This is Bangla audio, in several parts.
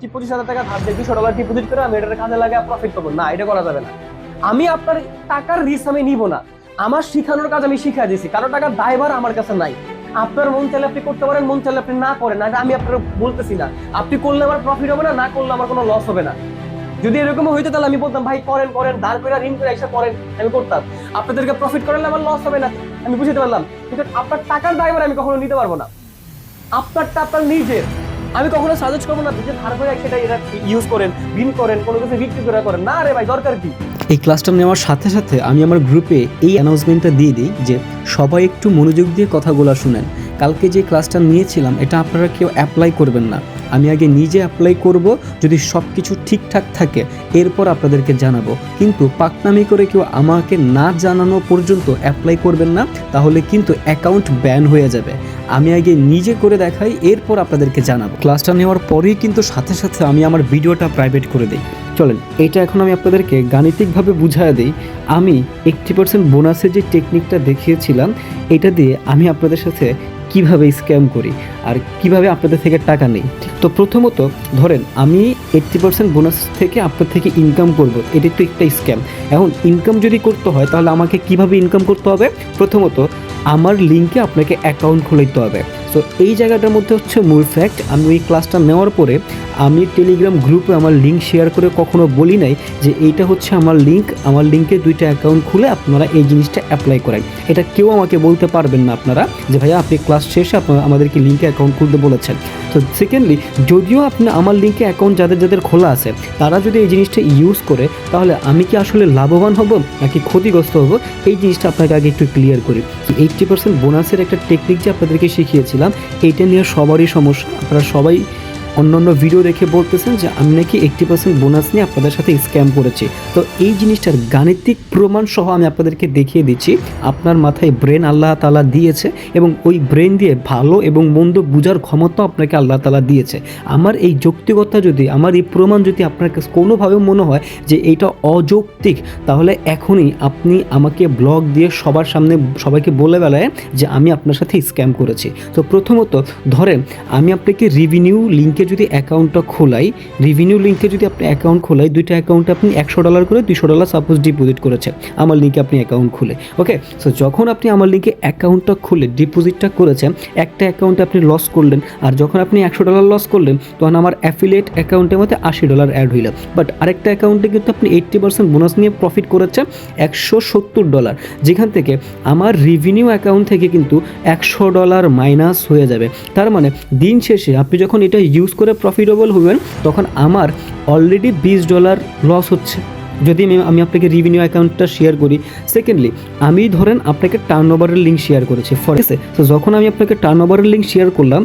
কি পঁচিশ হাজার টাকা ধার দিয়ে দুশো ডলার ডিপোজিট করে আমি এটার কাজে লাগে প্রফিট করব না, এটা করা যাবে না। আমি আপনার টাকার রিস্ক আমি নিব না। আমার শিখানোর কাজ আমি শিখা দিয়েছি। কারও টাকার দায়ভার আমার কাছে নাই। আপনার মন চাইলে আপনি করতে পারেন, মন চাইলে আপনি না করেন না আমি আপনার বলতেছি না। আপনি করলে আমার প্রফিট হবে না না করলে আমার কোনো লস হবে না। যদি এরকম হইতো তাহলে আমি বলতাম, ভাই, করেন করেন, ধার করে ঋণ করে এসে করেন, আমি করতাম। আপনাদেরকে প্রফিট করালে আমার লস হবে না। আমি বুঝতে পারলাম। কিন্তু আপনার টাকার ড্রাইভার আমি কখনো নিতে পারব না। আপনারটা আপনার নিজের। আমি কখনো সাজেস্ট করব না যে ধার করে সেটা এরা ইউজ করেন বিন করেন, কোনো কিছু বিক্রি করে করেন। না রে ভাই, দরকার কি? এই ক্লাসটা নেওয়ার সাথে সাথে আমি আমার গ্রুপে এই অ্যানাউন্সমেন্টটা দিয়ে দিই যে সবাই একটু মনোযোগ দিয়ে কথাগুলো শুনেন। কালকে যে ক্লাসটা নিয়েছিলাম, এটা আপনারা কেউ অ্যাপ্লাই করবেন না। আমি আগে নিজে অ্যাপ্লাই করব, যদি সব কিছু ঠিকঠাক থাকে, এরপর আপনাদেরকে জানাব। কিন্তু পাকনামি করে কেউ আমাকে না জানানো পর্যন্ত অ্যাপ্লাই করবেন না, তাহলে কিন্তু অ্যাকাউন্ট ব্যান হয়ে যাবে। আমি আগে নিজে করে দেখাই, এরপর আপনাদেরকে জানাব। ক্লাসটা নেওয়ার পরেই কিন্তু সাথে সাথে আমি আমার ভিডিওটা প্রাইভেট করে দিই। চলেন, এটা এখন আমি আপনাদেরকে গাণিতিকভাবে বুঝায় দিই। আমি এইট্টি পার্সেন্ট বোনাসের যে টেকনিকটা দেখিয়েছিলাম, এটা দিয়ে আমি আপনাদের সাথে কীভাবে স্ক্যাম করি আর কীভাবে আপনাদের থেকে টাকা নেই? তো প্রথমত ধরেন আমি এইট্টি পার্সেন্ট বোনাস থেকে আপনার থেকে ইনকাম করব এটি তো একটা স্ক্যাম এখন ইনকাম যদি করতে হয়, তাহলে আমাকে কীভাবে ইনকাম করতে হবে? প্রথমত আমার লিঙ্কে আপনাকে অ্যাকাউন্ট খুলে দিতে হবে। তো এই জায়গাটার মধ্যে হচ্ছে মূল ফ্যাক্ট আমি ওই ক্লাসটা নেওয়ার পরে আমি টেলিগ্রাম গ্রুপে আমার লিঙ্ক শেয়ার করে কখনো বলি নাই যে এইটা হচ্ছে আমার লিঙ্ক আমার লিঙ্কে দুইটা অ্যাকাউন্ট খুলে আপনারা এই জিনিসটা অ্যাপ্লাই করেন। এটা কেউ আমাকে বলতে পারবেন না আপনারা যে, ভাইয়া, আপনি ক্লাস শেষে আপনারা আমাদেরকে লিঙ্কে অ্যাকাউন্ট খুলতে বলেছেন। তো সেকেন্ডলি যদিও আপনি আমার লিঙ্কে অ্যাকাউন্ট যাদের যাদের খোলা আছে, তারা যদি এই জিনিসটা ইউজ করে, তাহলে আমি কি আসলে লাভবান হব নাকি ক্ষতিগ্রস্ত হব? এই জিনিসটা আপনাকে আগে একটু ক্লিয়ার করি। এইটটি পার্সেন্ট বোনাসের একটা টেকনিক যে আপনাদেরকে শিখিয়েছিলাম, এইটা নিয়ে সবারই সমস্যা। আপনারা সবাই অন্যান্য ভিডিও দেখে বলতেছেন যে, আমি নাকি এইটটি পার্সেন্ট বোনাস নিয়ে আপনাদের সাথে স্ক্যাম করেছি। তো এই জিনিসটার গাণিতিক প্রমাণ সহ আমি আপনাদেরকে দেখিয়ে দিচ্ছি। আপনার মাথায় ব্রেন আল্লাহ তালা দিয়েছে এবং ওই ব্রেন দিয়ে ভালো এবং মন্দ বুঝার ক্ষমতা আপনাকে আল্লাহ তালা দিয়েছে। আমার এই যৌক্তিকতা যদি, আমার এই প্রমাণ যদি আপনার কাছে কোনোভাবে মনে হয় যে এইটা অযৌক্তিক, তাহলে এখনই আপনি আমাকে ব্লগ দিয়ে সবার সামনে সবাইকে বলে বেলায় যে, আমি আপনার সাথে স্ক্যাম করেছি। তো প্রথমত, ধরেন, আমি আপনাকে রিভিনিউ লিঙ্কে যদি অ্যাকাউন্টটা খোলাই রিভিনিউ লিঙ্কে যদি আপনি অ্যাকাউন্ট খোলাই, দুইটা অ্যাকাউন্টে আপনি একশো ডলার করে দুশো ডলার সাপোজ ডিপোজিট করেছে আমার লিঙ্কে আপনি অ্যাকাউন্ট খুলে। ওকে সো যখন আপনি আমার লিঙ্কে অ্যাকাউন্টটা খুলে ডিপোজিটটা করেছেন, একটা অ্যাকাউন্টে আপনি লস করলেন, আর যখন আপনি একশো ডলার লস করলেন, তখন আমার অ্যাফিলিয়েট অ্যাকাউন্টের মধ্যে আশি ডলার অ্যাড হইল। বাট আরেকটা অ্যাকাউন্টে কিন্তু আপনি এইট্টি পার্সেন্ট বোনাস নিয়ে প্রফিট করেছেন, একশো সত্তর ডলার যেখান থেকে আমার রিভিনিউ অ্যাকাউন্ট থেকে কিন্তু একশো ডলার মাইনাস হয়ে যাবে। তার মানে দিন শেষে আপনি যখন এটা ইউজ করে প্রফিটেবল হবেন, তখন আমার অলরেডি বিশ ডলার লস হচ্ছে। যদি আমি আপনাকে রিভিনিউ অ্যাকাউন্টটা শেয়ার করি সেকেন্ডলি আমি ধরেন আপনাকে টার্ন ওভারের লিঙ্ক শেয়ার করেছি ফর তো যখন আমি আপনাকে টার্ন ওভারের লিঙ্ক শেয়ার করলাম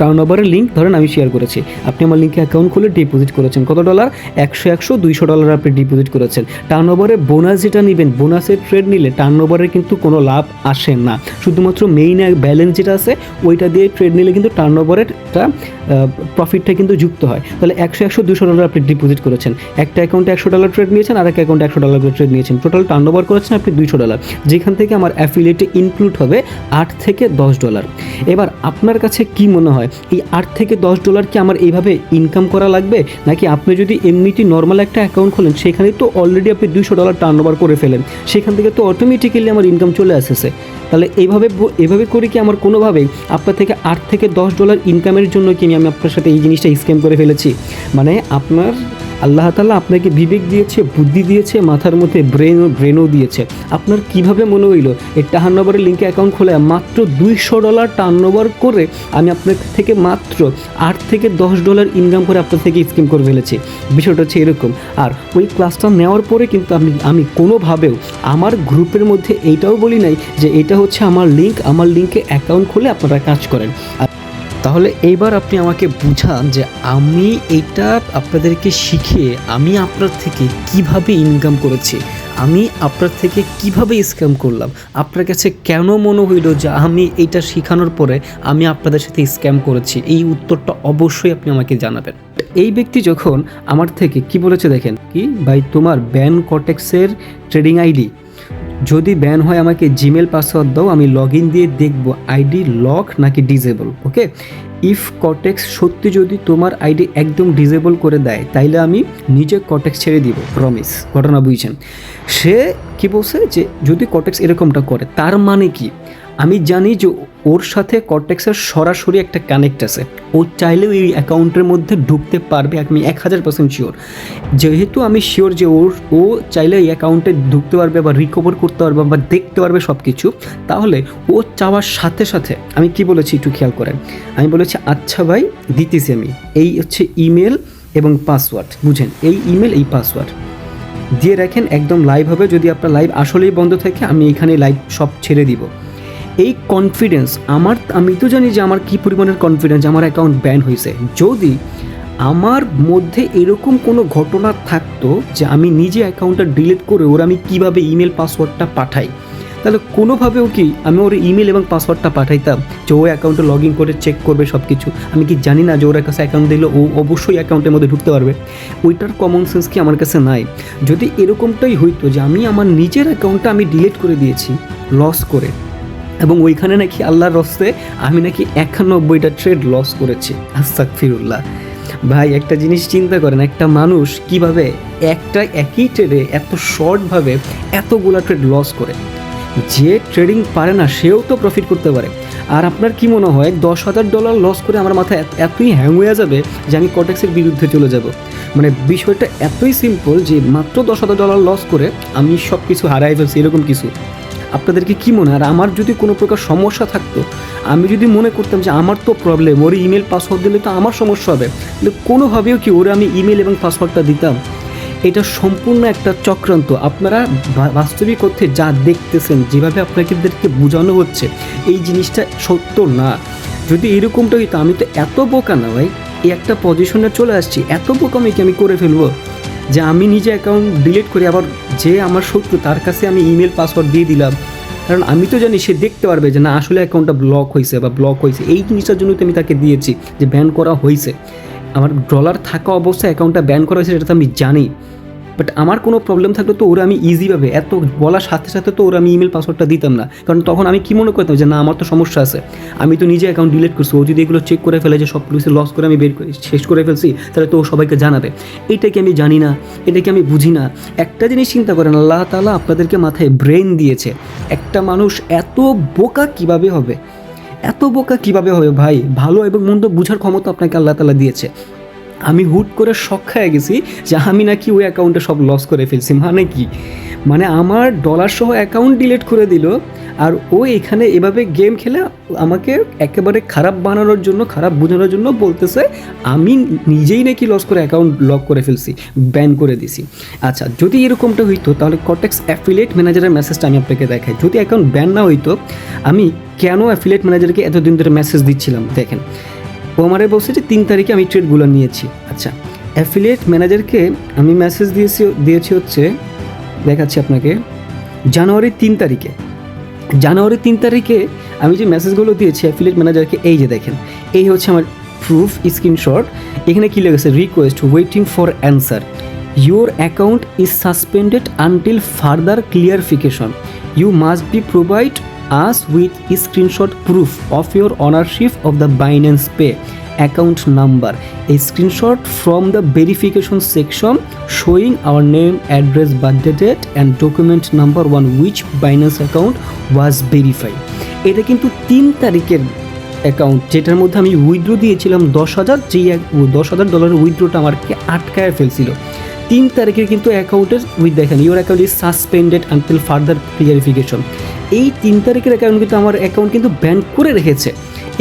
টার্ন ওভারের লিঙ্ক ধরেন আমি শেয়ার করেছি, আপনি আমার লিঙ্কে অ্যাকাউন্ট খুলে ডিপোজিট করেছেন, কত ডলার একশো একশো, দুইশো ডলার আপনি ডিপোজিট করেছেন। টার্ন ওভারে বোনাস যেটা নেবেন বোনাসের ট্রেড নিলে টার্ন ওভারে কিন্তু কোনো লাভ আসে না। শুধুমাত্র মেইন ব্যালেন্স যেটা আছে, ওইটা দিয়ে ট্রেড নিলে কিন্তু টার্ন ওভারের প্রফিটটা কিন্তু যুক্ত হয়। তাহলে একশো একশো দুশো ডলার আপনি ডিপোজিট করেছেন। একটা অ্যাকাউন্টে একশো ডলার ট্রেড নিয়েছেন আর একটা অ্যাকাউন্টে একশো ডলার ট্রেড নিয়েছেন। টোটাল টার্ন ওভার করেছেন আপনি দুইশো ডলার যেখান থেকে আমার অ্যাফিলিয়েটে ইনক্লুড হবে আট থেকে দশ ডলার এবার আপনার কাছে কি মনে হয়, এই আট থেকে দশ ডলার কি আমার এইভাবে ইনকাম করা লাগবে? নাকি আপনি যদি এমনিতে নর্মাল একটা অ্যাকাউন্ট খোলেন, সেখানে তো অলরেডি আপনি দুইশো ডলার টার্ন ওভার করে ফেলেন। সেখান থেকে তো অটোমেটিক্যালি আমার ইনকাম চলে আসেছে তাহলে এইভাবে এভাবে করে কি আমার কোনোভাবেই আপনার থেকে আট থেকে দশ ডলার ইনকামের জন্য কি আমি আপনার সাথে এই জিনিসটা স্ক্যাম করে ফেলেছি। মানে আপনার আল্লাহ তালা আপনাকে বিবেক দিয়েছে, বুদ্ধি দিয়েছে, মাথার মধ্যে ব্রেন ব্রেনও দিয়েছে। আপনার কীভাবে মনে হইল, এই ওভারের লিঙ্কে অ্যাকাউন্ট খোলা মাত্র দুইশো ডলার টার্ন ওভার করে আমি আপনার থেকে মাত্র আট থেকে দশ ডলার ইনকাম করে আপনার থেকে স্কিম করে ফেলেছি। বিষয়টা হচ্ছে এরকম। আর ওই ক্লাসটা নেওয়ার পরে কিন্তু আমি আমি কোনোভাবেও আমার গ্রুপের মধ্যে এইটাও বলি নাই যে এটা হচ্ছে আমার লিঙ্ক আমার লিঙ্কে অ্যাকাউন্ট খুলে আপনারা কাজ করেন। আর তাহলে এইবার আপনি আমাকে বুঝান যে আমি এটা আপনাদেরকে শিখিয়ে আমি আপনার থেকে কীভাবে ইনকাম করেছি, আমি আপনার থেকে কীভাবে স্ক্যাম করলাম, আপনার কাছে কেন মনে হইল যে আমি এইটা শেখানোর পরে আমি আপনাদের সাথে স্ক্যাম করেছি, এই উত্তরটা অবশ্যই আপনি আমাকে জানাবেন। এই ব্যক্তি যখন আমার থেকে কি বলেছে দেখেন, কি ভাই তোমার ব্যান কটেক্সের ট্রেডিং আইডি যদি ব্যান হয় আমাকে জিমেল পাসওয়ার্ড দাও, আমি লগ ইন দিয়ে দেখব আইডি লক নাকি ডিজেবল ওকে ইফ কটেক্স সত্যি যদি তোমার আইডি একদম ডিজেবল করে দেয়, তাইলে আমি নিজে কটেক্স ছেড়ে দিব প্রমিস ঘটনা বুঝছেন? সে কি বলছে যে যদি কটেক্স এরকমটা করে, তার মানে কি? আমি জানি যে ওর সাথে কটেক্সের সরাসরি একটা কানেক্ট আছে। ও চাইলেও এই অ্যাকাউন্টের মধ্যে ঢুকতে পারবে, আমি এক হাজার পার্সেন্ট শিওর যেহেতু আমি শিওর যে ওর, ও চাইলে এই অ্যাকাউন্টে ঢুকতে পারবে বা রিকভার করতে পারবে বা দেখতে পারবে সব কিছু তাহলে ও চাওয়ার সাথে সাথে আমি কি বলেছি একটু খেয়াল করেন। আমি বলেছি আচ্ছা ভাই, দিতেছি আমি। এই হচ্ছে ইমেল এবং পাসওয়ার্ড বুঝেন? এই ইমেল এই পাসওয়ার্ড দিয়ে রাখেন, একদম লাইভ হবে। যদি আপনার লাইভ আসলেই বন্ধ থাকে, আমি এখানে লাইভ সব ছেড়ে দিব। এই কনফিডেন্স আমার, আমি তো জানি যে আমার কী পরিমাণের কনফিডেন্স আমার অ্যাকাউন্ট ব্যান হয়েছে যদি আমার মধ্যে এরকম কোনো ঘটনা থাকতো যে আমি নিজে অ্যাকাউন্টটা ডিলিট করে ওর আমি কীভাবে ইমেল পাসওয়ার্ডটা পাঠাই, তাহলে কোনোভাবেও কি আমি ওর ইমেল এবং পাসওয়ার্ডটা পাঠাইতাম যে ও অ্যাকাউন্টে লগ ইন করে চেক করবে সব কিছু আমি কি জানি না যে ওর কাছে অ্যাকাউন্ট দিলে ও অবশ্যই অ্যাকাউন্টের মধ্যে ঢুকতে পারবে? ওইটার কমন সেন্স কি আমার কাছে নাই। যদি এরকমটাই হইতো যে আমি আমার নিজের অ্যাকাউন্টটা আমি ডিলিট করে দিয়েছি লস করে এবং ওইখানে নাকি আল্লাহর রস্তে আমি নাকি একানব্বইটা ট্রেড লস করেছি আস্তাক ফিরুল্লাহ ভাই, একটা জিনিস চিন্তা করেন, একটা মানুষ কীভাবে একটা একই ট্রেডে এত শর্টভাবে এতগুলা ট্রেড লস করে? যে ট্রেডিং পারে না, সেও তো প্রফিট করতে পারে। আর আপনার কি মনে হয়, দশ হাজার ডলার লস করে আমার মাথায় এতই হ্যাং হয়ে যাবে যে আমি কটেক্সের বিরুদ্ধে চলে যাব? মানে বিষয়টা এতই সিম্পল যে মাত্র দশ হাজার ডলার লস করে আমি সব কিছু হারাই ফেলছি, এরকম কিছু। আপনাদেরকে কি মনে হয়? আর আমার যদি কোনো প্রকার সমস্যা থাকতো, আমি যদি মনে করতাম যে আমার তো প্রবলেম ওর ইমেল পাসওয়ার্ড দিলে তো আমার সমস্যা হবে কিন্তু কোনোভাবেও কি ওরে আমি ইমেল এবং পাসওয়ার্ডটা দিতাম? এটা সম্পূর্ণ একটা চক্রান্ত। আপনারা বাস্তবিক অর্থে যা দেখতেছেন, যেভাবে আপনাদেরকে বোঝানো হচ্ছে, এই জিনিসটা সত্য না। যদি এরকমটা হইতো, আমি তো এত বোকা না ভাই। এই একটা পজিশনে চলে আসছি, এত বোকামি কি আমি করে ফেলব? যে আমি নিজে অ্যাকাউন্ট ডিলিট করে আবার যে আমার শত্রু, তার কাছে আমি ইমেল পাসওয়ার্ড দিয়ে দিলাম। কারণ আমি তো জানি সে দেখতে পারবে যে না, আসলে অ্যাকাউন্টটা ব্লক হয়েছে বা ব্লক হয়েছে এই জিনিসটার জন্য তো আমি তাকে দিয়েছি যে ব্যান করা হয়েছে আমার ডলার থাকা অবস্থায় অ্যাকাউন্টটা ব্যান করা হয়েছে সেটা তো আমি জানি। বাট আমার কোনো প্রবলেম থাকলে তো ওরা আমি ইজিভাবে এত বলার সাথে সাথে তো ওরা আমি ইমেল পাসওয়ার্ডটা দিতাম না। কারণ তখন আমি কি মনে করতাম যে না, আমার তো সমস্যা আছে। আমি তো নিজে অ্যাকাউন্ট ডিলিট করছি, ও যদি এগুলো চেক করে ফেলে যে সব কিছু লস করে আমি বের করে, শেষ করে ফেলছি, তাহলে তো ও সবাইকে জানাবে। এটা কি আমি জানি না, এটা কি আমি বুঝি না। একটা জিনিস চিন্তা করেন, আল্লাহ তালা আপনাদেরকে মাথায় ব্রেন দিয়েছে। একটা মানুষ এত বোকা কীভাবে হবে? এত বোকা কীভাবে হবে ভাই? ভালো এবং মন্দ বুঝার ক্ষমতা আপনাকে আল্লাহ তালা দিয়েছে। আমি হুট করে শখ খেয়ে গেছি যে আমি নাকি ওই অ্যাকাউন্টে সব লস করে ফেলছি। মানে কি? মানে আমার ডলার সহ অ্যাকাউন্ট ডিলিট করে দিল আর ও এখানে এভাবে গেম খেলে আমাকে একেবারে খারাপ বানানোর জন্য, খারাপ বোঝানোর জন্য বলতেছে, আমি নিজেই নাকি লস করে অ্যাকাউন্ট লক করে ফেলছি ব্যান করে দিছি। আচ্ছা যদি এরকমটা হইতো, তাহলে কটেক্স অ্যাফিলিয়েট ম্যানেজারের মেসেজটা আমি আপনাকে দেখাই। যদি অ্যাকাউন্ট ব্যান না হইতো, আমি কেন অ্যাফিলিয়েট ম্যানেজারকে এতদিন ধরে মেসেজ দিচ্ছিলাম? দেখেন ও আমারে বলছে যে তিন তারিখে আমি ট্রেডগুলো নিয়েছি। আচ্ছা অ্যাফিলিয়েট ম্যানেজারকে আমি মেসেজ দিয়েছি দিয়েছি হচ্ছে, দেখাচ্ছি আপনাকে, জানুয়ারির তিন তারিখে। জানুয়ারির তিন তারিখে আমি যে মেসেজগুলো দিয়েছি অ্যাফিলিয়েট ম্যানেজারকে এই যে দেখেন, এই হচ্ছে আমার প্রুফ স্ক্রিনশট এখানে কী লেগেছে? Request waiting for answer your account is suspended until further clarification you must be provide us with screenshot proof of your ownership of the Binance Pay account number এই screenshot from the verification section showing our name address birthday date and document number one which Binance account was verified এটা কিন্তু তিন তারিখের অ্যাকাউন্ট যেটার মধ্যে আমি উইথড্রো দিয়েছিলাম দশ হাজার, যেই দশ হাজার ডলারের উইথড্রোটা আমার আটকায় ফেলছিলো। তিন তারিখের কিন্তু অ্যাকাউন্টের উইথ দেখেন your account is suspended until further clarification এই তিন তারিখের অ্যাকাউন্ট কিন্তু আমার অ্যাকাউন্ট কিন্তু ব্যান করে রেখেছে।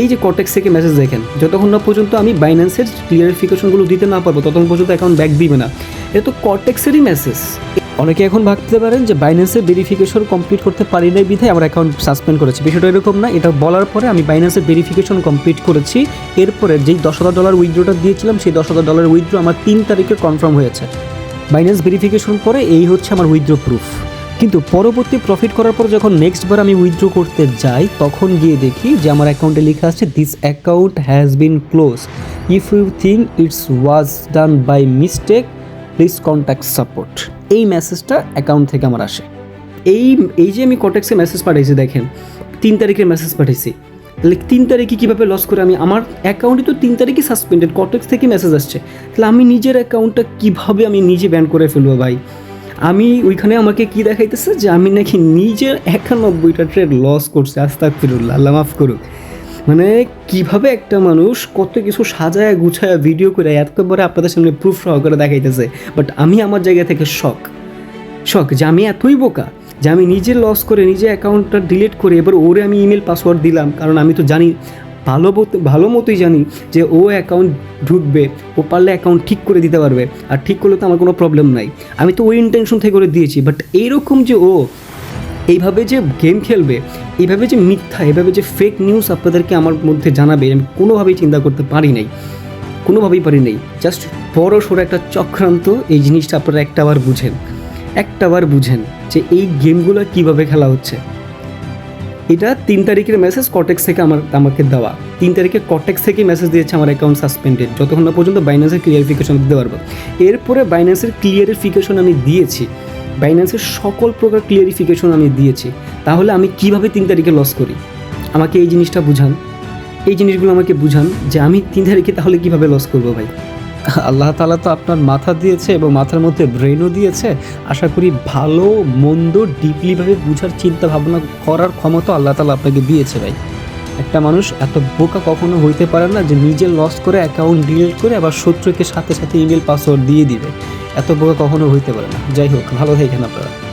এই যে কটেক্স থেকে মেসেজ দেখেন, যতক্ষণ না পর্যন্ত আমি বাইন্যান্সের ক্লিয়ারিফিকেশনগুলো দিতে না পারব, ততক্ষণ পর্যন্ত অ্যাকাউন্ট ব্যাক দিবে না। এটা তো কটেক্সেরই মেসেজ অনেকে এখন ভাবতে পারেন যে বাইন্যান্সের ভেরিফিকেশন কমপ্লিট করতে পারি নাই বিধায় আমার অ্যাকাউন্ট সাসপেন্ড করেছে। বিষয়টা এরকম না, এটা বলার পরে আমি বাইন্যান্সের ভেরিফিকেশন কমপ্লিট করেছি। এরপরে যেই দশ হাজার ডলার উইথড্রোটা দিয়েছিলাম, সেই দশ হাজার ডলার উইথড্রো আমার তিন তারিখে কনফার্ম হয়েছে। বাইন্যান্স ভেরিফিকেশন পরে এই হচ্ছে আমার উইথড্রো প্রুফ কিন্তু পরবর্তী প্রফিট করার পর যখন নেক্সট বার আমি উইথড্র করতে যাই, তখন গিয়ে দেখি যে আমার অ্যাকাউন্টে লেখা আছে this account has been close if you think it's was done by mistake please contact support এই মেসেজটা অ্যাকাউন্ট থেকে আমার আসে। এই এই যে আমি কটেক্সে মেসেজ পাঠিয়েছি দেখেন, তিন তারিখের মেসেজ পাঠিয়েছি তাহলে তিন তারিখে কীভাবে লস করে? আমি আমার অ্যাকাউন্টে তো তিন তারিখে সাসপেন্ডেড কটেক্স থেকে মেসেজ আসছে। তাহলে আমি নিজের অ্যাকাউন্টটা কীভাবে আমি নিজে ব্যান করে ফেলব ভাই? আমি ওইখানে আমাকে কি দেখাইতেছে? যে আমি নাকি নিজের একানব্বইটা ট্রেড লস করছি আস্তাক ফিরুল্লাহ আল্লাহ মাফ করুক। মানে কীভাবে একটা মানুষ কত কিছু সাজায়, গুছায় ভিডিও করে, এত বড় আপনাদের সামনে প্রুফ সহকারে দেখাইতেছে। বাট আমি আমার জায়গা থেকে শখ শখ যে আমি এতই বোকা। যে আমি নিজে লস করে নিজে অ্যাকাউন্টটা ডিলিট করে এবার ওরে আমি ইমেল পাসওয়ার্ড দিলাম। কারণ আমি তো জানি, ভালো ভালো মতোই জানি যে ও অ্যাকাউন্ট ঢুকবে, ও পারলে অ্যাকাউন্ট ঠিক করে দিতে পারবে। আর ঠিক করলে তো আমার কোনো প্রবলেম নাই। আমি তো ওই ইন্টেনশন থেকে করে দিয়েছি। বাট এইরকম যে ও এইভাবে যে গেম খেলবে, এইভাবে যে মিথ্যা, এইভাবে যে ফেক নিউজ আপনাদেরকে আমার মধ্যে জানাবে, আমি কোনোভাবেই চিন্তা করতে পারি নাই। কোনোভাবেই পারি নাই। জাস্ট বড় সড়ো একটা চক্রান্ত এই জিনিসটা আপনারা একটাবার বুঝেন। একটাবার বুঝেন। যে এই গেমগুলো কীভাবে খেলা হচ্ছে। এটা তিন তারিখের মেসেজ কটেক্স থেকে আমার, আমাকে দেওয়া। তিন তারিখে কটেক্স থেকে মেসেজ দিয়েছে আমার অ্যাকাউন্ট সাসপেন্ডেড যতক্ষণ না পর্যন্ত বাইন্যান্সের ক্লিয়ারিফিকেশন দিতে পারব। এরপরে বাইন্যান্সের ক্লিয়ারিফিকেশন আমি দিয়েছি। বাইন্যান্সের সকল প্রকার ক্লিয়ারিফিকেশন আমি দিয়েছি। তাহলে আমি কীভাবে তিন তারিখে লস করি? আমাকে এই জিনিসটা বুঝান। এই জিনিসগুলো আমাকে বুঝান যে আমি তিন তারিখে তাহলে কীভাবে লস করব ভাই? আল্লাহ তালা তো আপনার মাথা দিয়েছে এবং মাথার মধ্যে ব্রেনও দিয়েছে। আশা করি ভালো, মন্দ ডিপলিভাবে বুঝার চিন্তা ভাবনা করার ক্ষমতা আল্লাহ তালা আপনাকে দিয়েছে ভাই। একটা মানুষ এত বোকা কখনো হইতে পারে না যে নিজে লস করে অ্যাকাউন্ট ডিলিট করে আবার শত্রুকে সাথে সাথে ইমেল পাসওয়ার্ড দিয়ে দিবে। এত বোকা কখনো হইতে পারে না। যাই হোক, ভালো থাকেন আপনারা।